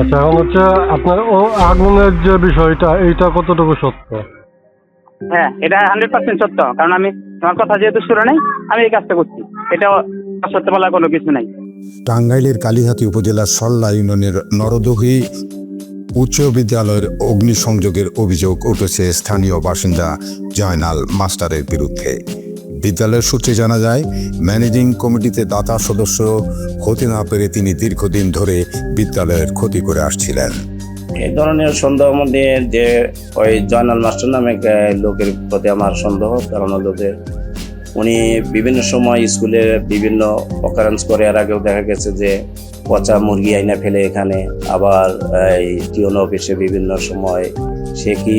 আচ্ছা এখন হচ্ছে আপনার ও আগুনের যে বিষয়টা এইটা কতটুকু সত্য? হ্যাঁ এটা হান্ড্রেড পার্সেন্ট সত্য। কারণ আমি তোমার কথা যেহেতু শুনে নাই আমি এই কাজটা করছি। এটা সত্য বলার কোনো কিছু নাই। টাঙ্গাইলের কালীহাতি উপজেলার সল্লা ইউনিয়নের নরদহি উচ্চ বিদ্যালয়ের অগ্নিসংযোগের অভিযোগ উঠেছে স্থানীয় বাসিন্দা জয়নাল মাস্টারের বিরুদ্ধে। বিদ্যালয়ের সূত্রে জানা যায়, ম্যানেজিং কমিটিতে দাতা সদস্য ক্ষতি না পেরে তিনি দীর্ঘদিন ধরে বিদ্যালয়ের ক্ষতি করে আসছিলেন। এই ধরনের সন্দেহ মধ্যে যে ওই জয়নাল মাস্টার নামে লোকের প্রতি আমার সন্দেহ, কারণ যে উনি বিভিন্ন সময় স্কুলে বিভিন্ন অকারেন্স করে, এর আগেও দেখা গেছে যে পচা মুরগি আইনা ফেলে এখানে, আবার এই টিওন অফিসে বিভিন্ন সময় সে কি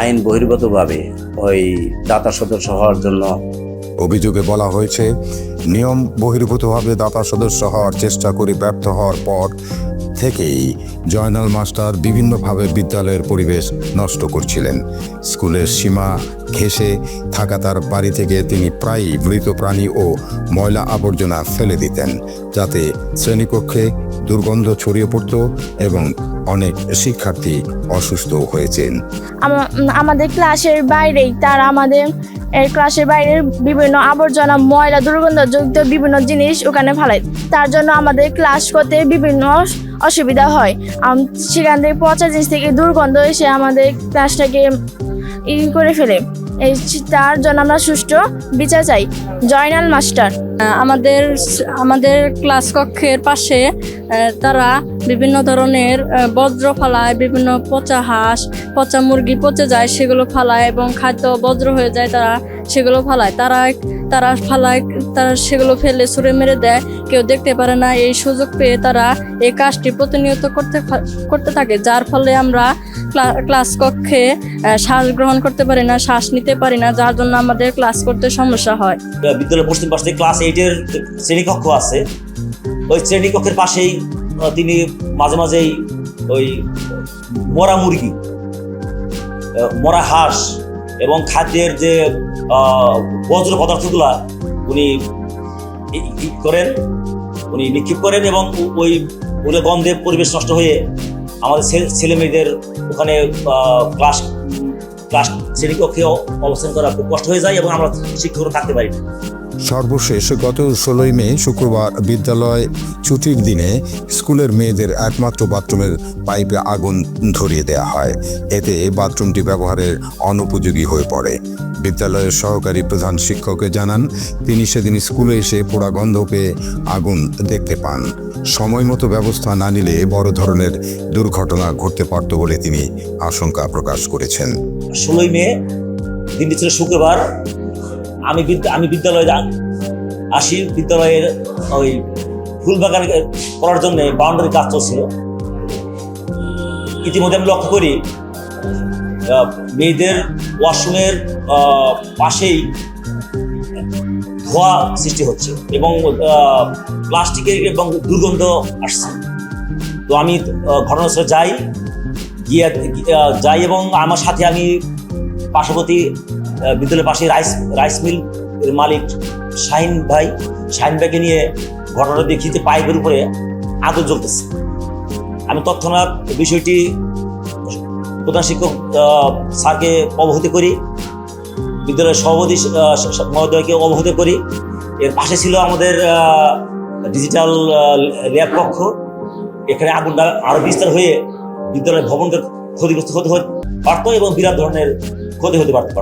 আইন বহির্গতভাবে ওই দাতা সদস্য হওয়ার জন্য অভিযোগে বলা হয়েছে, নিয়ম বহির্ভূতভাবে দাতা সদস্য হওয়ার চেষ্টা করে ব্যর্থ হওয়ার পর থেকেই জয়নাল মাস্টার বিভিন্নভাবে বিদ্যালয়ের পরিবেশ নষ্ট করছিলেন। স্কুলের সীমা ঘেঁষে থাকা তার বাড়ি থেকে তিনি প্রায়ই মৃত প্রাণী ও ময়লা আবর্জনা ফেলে দিতেন, যাতে শ্রেণীকক্ষে দুর্গন্ধ ছড়িয়ে পড়ত এবং অনেক শিক্ষার্থী অসুস্থ হয়েছেন। আমাদের ক্লাসের বাইরেই তারা আমাদের, এর ক্লাসের বাইরের বিভিন্ন আবর্জনা, ময়লা, দুর্গন্ধযুক্ত বিভিন্ন জিনিস ওখানে ফেলায়। তার জন্য আমাদের ক্লাস করতে বিভিন্ন অসুবিধা হয়। সেখান থেকে পচা জিনিস থেকে দুর্গন্ধ এসে আমাদের ক্লাসটাকে ই করে ফেলে। এই তার জন্য আমরা সুষ্ঠু বিচার চাই, জয়নাল মাস্টার। আমাদের আমাদের ক্লাস কক্ষের পাশে তারা বিভিন্ন ধরনের বজ্র ফালায়, বিভিন্ন পচা হাঁস, পচা মুরগি পচে যায়, সেগুলো ফালায় এবং খাদ্য বজ্র হয়ে যায়, তারা সেগুলো ফালায়। তারা তারা ফালায়, তারা সেগুলো ফেলে ছুঁড়ে মেরে দেয়। কেউ দেখতে পারে না, এই সুযোগ পেয়ে তারা এই কাজটি প্রতিনিয়ত করতে করতে থাকে, যার ফলে আমরা ক্লাস কক্ষে শ্বাস গ্রহণ করতে পারি না, শ্বাস নিতে পারি না, যার জন্য আমাদের ক্লাস করতে সমস্যা হয়। বিদ্যালয়ের পশ্চিম পাশে ক্লাস এইটের শ্রেণীকক্ষ আছে। ওই শ্রেণীকক্ষের পাশেই তিনি মাঝে মাঝেই ওই মরা মুরগি মরা হাঁস এবং খাদ্যের যে বজ্র পদার্থগুলা উনি করেন, উনি নিক্ষেপ করেন এবং ওই ওগুলো গন্ধে পরিবেশ নষ্ট হয়ে আমাদের ছেলে মেয়েদের ওখানে ক্লাস ক্লাস শ্রেণীকক্ষে অবস্থান করা খুব কষ্ট হয়ে যায় এবং আমরা শিক্ষকরা থাকতে পারি সর্বশেষ গত ষোলোই মে শুক্রবার বিদ্যালয় ছুটির দিনে স্কুলের মেয়েদের একমাত্র বাথরুমের পাইপে আগুন ধরিয়ে দেওয়া হয়। এতে বাথরুমটি ব্যবহারের অনুপযোগী হয়ে পড়ে। বিদ্যালয়ের সহকারী প্রধান শিক্ষকে জানান, তিনি সেদিন স্কুলে এসে পোড়া গন্ধ পেয়ে আগুন দেখতে পান। সময় মতো ব্যবস্থা না নিলে বড় ধরনের দুর্ঘটনা ঘটতে পারত বলে তিনি আশঙ্কা প্রকাশ করেছেন। ষোলোই মে দিনটি ছিল শুক্রবার। আমি আমি বিদ্যালয়ে আসি, বিদ্যালয়ের ওই ফুল বাগান করার জন্য বাউন্ডারি কাজ চলছিল। ইতিমধ্যে আমি লক্ষ্য করি মেয়েদের ওয়াশরুমের পাশেই ধোয়া সৃষ্টি হচ্ছে এবং প্লাস্টিকের এবং দুর্গন্ধ আসছে। তো আমি ঘটনাস্থলে যাই, গিয়ে যাই এবং আমার সাথে আমি পার্শ্ববর্তী বিদ্যালয়ের পাশে রাইস রাইস মিল এর মালিক শাহিন ভাই। শাহিন ভাইকে নিয়ে ঘটনা দেখি যে পাইপের উপরে আগুন জ্বলতেছে। আমি তৎক্ষণাৎ বিষয়টি প্রধান শিক্ষক স্যারকে অবহিত করি। বিদ্যালয়ের সভাপতি মহোদয়কে অবহিত করি। এর পাশে ছিল আমাদের ডিজিটাল ল্যাব কক্ষ। এখানে আগুনটা আরও বিস্তার হয়ে বিদ্যালয়ের ভবনটা ক্ষতিগ্রস্ত হতে পারতো এবং বিরাট ধরনের ক্ষতি হতে পারত।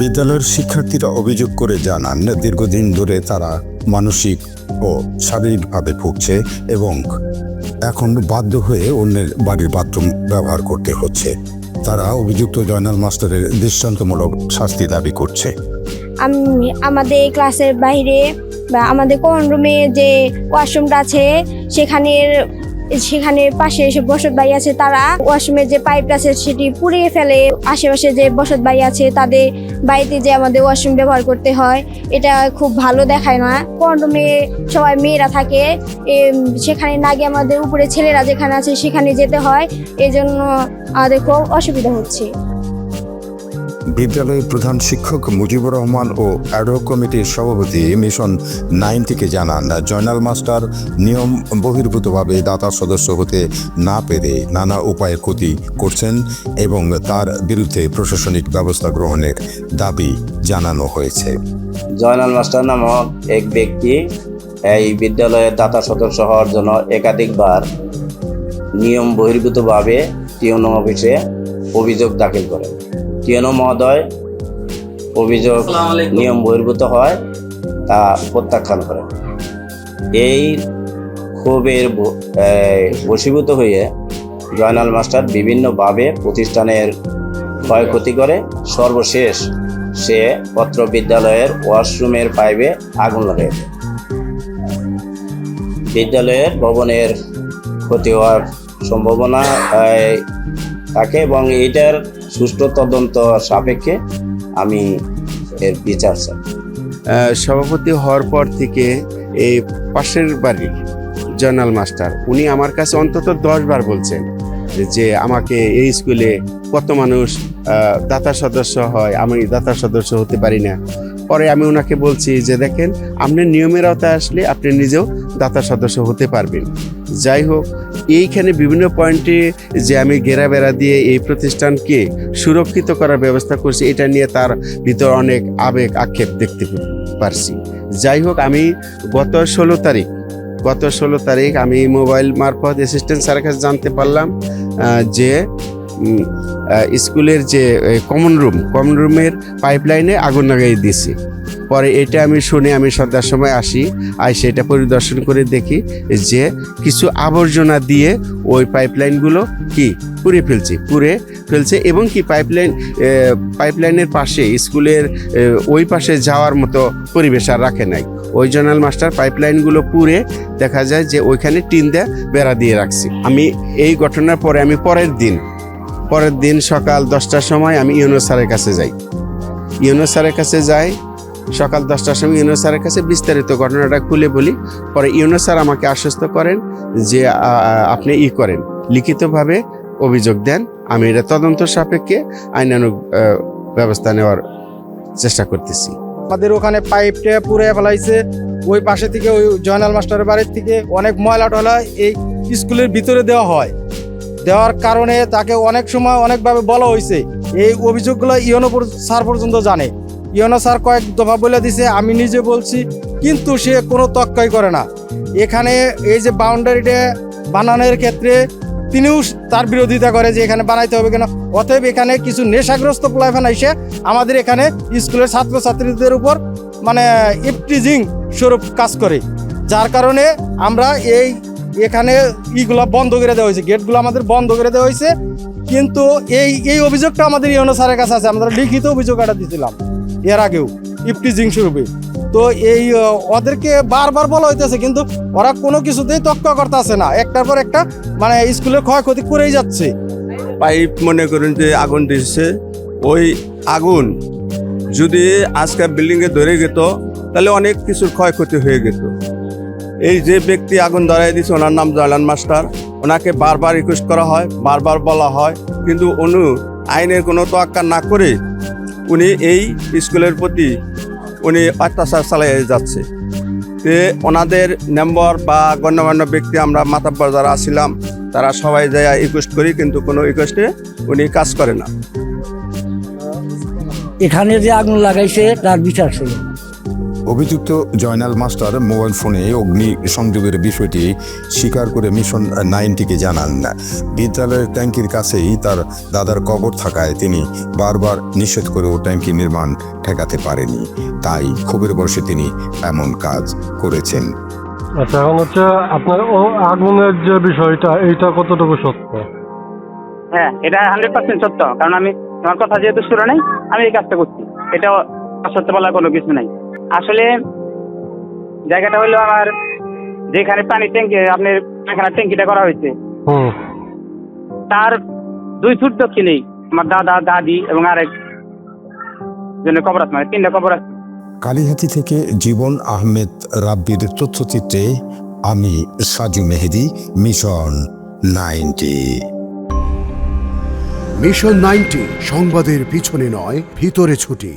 বিদ্যালয়ের শিক্ষার্থীরা অভিযোগ করে জানান, দীর্ঘদিন ধরে তারা মানসিক ও শারীরিকভাবে ভুগছে এবং এখন বাধ্য হয়ে অন্যের বাড়ির বাথরুম ব্যবহার করতে হচ্ছে। তারা অভিযুক্ত জয়নাল মাস্টারের দৃষ্টান্তমূলক শাস্তি দাবি করছে। আমি, আমাদের ক্লাসের বাইরে বা আমাদের কোন রুমে যে ওয়াশরুমটা আছে, সেখানের সেখানে পাশে এসে বসত বাড়ি আছে, তারা ওয়াশরুমের যে পাইপটা আছে, সেটি পুড়িয়ে ফেলে, আশেপাশে যে বসত বাড়ি আছে, তাদের বাড়িতে যে আমাদের ওয়াশরুম ব্যবহার করতে হয়, এটা খুব ভালো দেখায় না। কন্ডমে সবাই মেয়েরা থাকে সেখানে না গিয়ে আমাদের উপরে ছেলেরা যেখানে আছে সেখানে যেতে হয় এই জন্য আমাদের খুব অসুবিধা হচ্ছে। বিদ্যালয়ের প্রধান শিক্ষক মুজিবুর রহমান ও অ্যাডহক কমিটির সভাপতি মিশন নাইন থেকে জানান, জয়নাল মাস্টার নিয়ম বহির্ভূতভাবে দাতা সদস্য হতে না পেরে নানা উপায়ে ক্ষতি করছেন এবং তার বিরুদ্ধে প্রশাসনিক ব্যবস্থা গ্রহণের দাবি জানানো হয়েছে। জয়নাল মাস্টার নামক এক ব্যক্তি এই বিদ্যালয়ের দাতা সদস্য হওয়ার জন্য একাধিকবার নিয়ম বহির্ভূতভাবে টিওনো অফিসে অভিযোগ দাখিল করেন। টিওনো মহোদয়? অভিযোগ নিয়ম বহির্ভূত হয় তা প্রত্যাখ্যান করেন। এই ক্ষোভের ব- এই বশীভূত হয়ে জয়নাল মাস্টার বিভিন্নভাবে প্রতিষ্ঠানের ক্ষয়ক্ষতি করে। সর্বশেষ সে পত্র বিদ্যালয়ের ওয়াশরুমের পাইপে আগুন লাগায় দেয়। বিদ্যালয়ের ভবনের ক্ষতি হওয়ার সম্ভাবনা থাকে এবং এটার সুষ্ঠু তদন্ত সাপেক্ষে আমি এর বিচার চাই। সভাপতি হওয়ার পর থেকে এই পাশের বাড়ির জয়নাল মাস্টার, উনি আমার কাছে অন্তত দশ বার বলছেন যে আমাকে এই স্কুলে কত মানুষ দাতা সদস্য হয়, আমি দাতা সদস্য হতে পারি না। পরে আমি ওনাকে বলছি যে দেখেন, আপনি নিয়মের আওতায় আসলে আপনি নিজেও দাতা সদস্য হতে পারবেন। যাই হোক এইখানে বিভিন্ন পয়েন্টে যে আমি ঘেরা বেড়া দিয়ে এই প্রতিষ্ঠানকে সুরক্ষিত করার ব্যবস্থা করছি, এটা নিয়ে তার ভিতর অনেক আবেগ, আক্ষেপ দেখতে পারছি। যাই হোক, আমি গত ষোলো তারিখ, গত ষোলো তারিখ আমি মোবাইল মারফত অ্যাসিস্ট্যান্ট স্যারের কাছে জানতে পারলাম যে স্কুলের যে কমন রুম কমন রুমের পাইপলাইনে আগুন লাগাই দিয়েছি। পরে এটা আমি শুনে আমি সন্ধ্যার সময় আসি আর সেটা পরিদর্শন করে দেখি যে কিছু আবর্জনা দিয়ে ওই পাইপলাইনগুলো কি পুড়ে ফেলছে পুড়ে ফেলছে এবং কি পাইপলাইন পাইপলাইনের পাশে, স্কুলের ওই পাশে যাওয়ার মতো পরিবেশ আর রাখে নাই। ওই জনাল মাস্টার পাইপলাইনগুলো পুড়ে দেখা যায় যে ওইখানে টিন দেয়া বেড়া দিয়ে রাখছি। আমি এই ঘটনার পরে আমি পরের দিন পরের দিন সকাল দশটার সময় আমি ইউনো স্যারের কাছে যাই। ইউনো স্যারের কাছে যাই সকাল দশটার সময় ইউনো স্যারের কাছে বিস্তারিত ঘটনাটা খুলে বলি। পরে ইউনো স্যার আমাকে আশ্বস্ত করেন যে আপনি ই করেন। লিখিতভাবে অভিযোগ দেন। আমি এটা তদন্ত সাপেক্ষে আইনানুগ ব্যবস্থা নেওয়ার চেষ্টা করতেছি। আমাদের ওখানে পাইপটা পুড়ে ফেলাইছে। ওই পাশে থেকে ওই জয়নাল মাস্টারের বাড়ির থেকে অনেক ময়লা টয়লা এই স্কুলের ভিতরে দেওয়া হয়। দেওয়ার কারণে তাকে অনেক সময় অনেকভাবে বলা হয়েছে এই অভিযোগগুলো ইয়নো স্যার পর্যন্ত জানে। ইয়নো স্যার কয়েক দফা বলে দিছে, আমি নিজে বলছি, কিন্তু সে কোনো তক্কাই করে না। এখানে এই যে বাউন্ডারিটা বানানোর ক্ষেত্রে তিনিও তার বিরোধিতা করে যে এখানে বানাইতে হবে কেন? অতএব এখানে কিছু নেশাগ্রস্ত প্লাইফান এসে আমাদের এখানে স্কুলের ছাত্রছাত্রীদের উপর মানে ইপটিজিং স্বরূপ কাজ করে। যার কারণে আমরা এই এখানে ইগুলা বন্ধ করে দেওয়া হয়েছে, গেটগুলো আমাদের বন্ধ করে দেওয়া হয়েছে। কিন্তু এই এই অভিযোগটা আমাদের ইউনো স্যারের কাছে আছে, আমরা লিখিত অভিযোগ একটা দিয়েছিলাম এর আগেও ইপটিজিং স্বরূপে তো এই ওদেরকে বারবার বলা হইতেছে, কিন্তু ওরা কোনো কিছুতেই তক্ক করতেছে না। একটার পর একটা মানে স্কুলের ক্ষয়ক্ষতি করেই যাচ্ছে। পাইপ মনে করুন যে আগুন দিচ্ছে ওই আগুন যদি আজকে বিল্ডিংয়ে ধরে যেত তাহলে অনেক কিছুর ক্ষয়ক্ষতি হয়ে যেত এই যে ব্যক্তি আগুন ধরাই দিচ্ছে ওনার নাম জয়লান মাস্টার। ওনাকে বারবার রিকোয়েস্ট করা হয়, বারবার বলা হয়। কিন্তু অনু আইনের কোনো তোয়াক্কা না করে উনি এই স্কুলের প্রতি উনি অত্যাচার চালিয়ে যাচ্ছে। তে ওনাদের মেম্বার বা গণ্যমান্য ব্যক্তি আমরা মাতাব্বর যারা আছিলাম, তারা সবাই যায় রিকোয়েস্ট করি, কিন্তু কোনো রিকোয়েস্টে উনি কাজ করে না। এখানে যে আগুন লাগাইছে, তার বিচার ছিল অভিযুক্ত জয়নাল মাস্টার মোবাইল ফোনে অগ্নি সংযোগের বিষয়টি স্বীকার করে মিশন নাইনটিকে জানান। বিদ্যালয়ের ট্যাঙ্কির কাছেই তার দাদার কবর থাকায় তিনি বারবার নিষেধ করেও ট্যাঙ্কি নির্মাণ ঠেকাতে পারেনি। তাই ক্ষোভের বর্ষে তিনি এমন কাজ করেছেন। আচ্ছা এখন হচ্ছে আপনার ও আগুনের যে বিষয়টা এইটা কতটুকু সত্য? হ্যাঁ এটা হান্ড্রেড পার্সেন্ট সত্য। কারণ আমি তোমার কথা যেহেতু শুরু নেই আমি এই কাজটা করছি। এটা সত্য বলার কোনো কিছু নাই। আসলে জায়গাটা হলো আমার যেখানে পানি ট্যাঙ্কি আপনার পায়খানা ট্যাঙ্কিটা করা হয়েছে। তার দুই ফুট দক্ষিণেই আমার দাদা দাদি এবং আরেক জন্য কবর আছে মানে তিনটা কবর আছে কালীহাতি থেকে জীবন আহমেদ রাব্বির তথ্যচিত্রে আমি Saju Mehedi mission ninety. Mission ninety সংবাদের পিছনে নয় ভিতরে ছুটি।